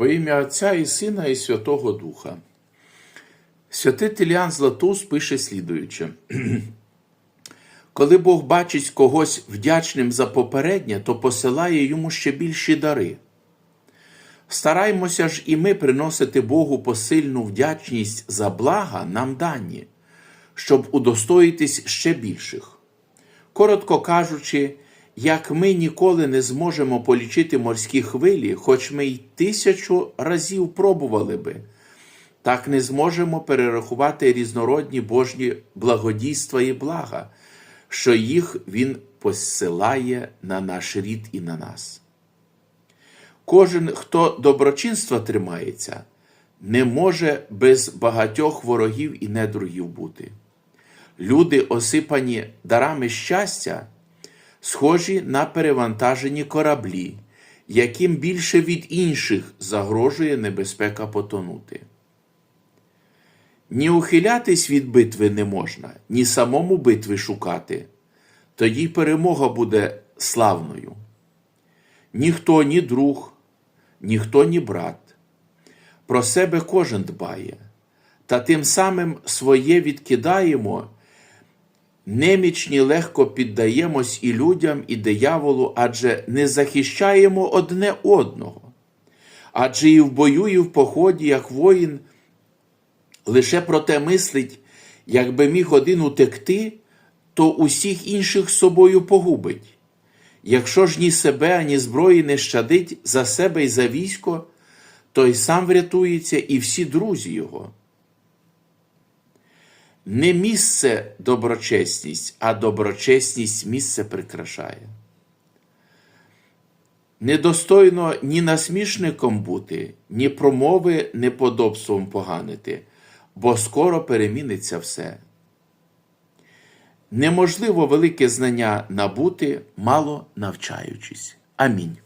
Во ім'я Отця і Сина, і Святого Духа. Святитель Ян Златус пише слідуюче. Коли Бог бачить когось вдячним за попереднє, то посилає йому ще більші дари. Стараймося ж і ми приносити Богу посильну вдячність за блага нам дані, щоб удостоїтись ще більших. Коротко кажучи, як ми ніколи не зможемо полічити морські хвилі, хоч ми й тисячу разів пробували би, так не зможемо перерахувати різнородні Божні благодійства і блага, що їх Він посилає на наш рід і на нас. Кожен, хто доброчинства тримається, не може без багатьох ворогів і недругів бути. Люди, осипані дарами щастя, схожі на перевантажені кораблі, яким більше від інших загрожує небезпека потонути. Ні ухилятись від битви не можна, ні самому битви шукати, тоді перемога буде славною. Ніхто ні друг, ніхто ні брат. Про себе кожен дбає, та тим самим своє відкидаємо, немічні легко піддаємось і людям, і дияволу, адже не захищаємо одне одного. Адже і в бою, і в поході, як воїн, лише про те мислить, якби міг один утекти, то усіх інших собою погубить. Якщо ж ні себе, ані зброї не щадить за себе і за військо, то й сам врятується, і всі друзі його. Не місце доброчесність, а доброчесність місце прикрашає. Недостойно ні насмішником бути, ні промови неподобством поганити, бо скоро переміниться все. Неможливо велике знання набути, мало навчаючись. Амінь.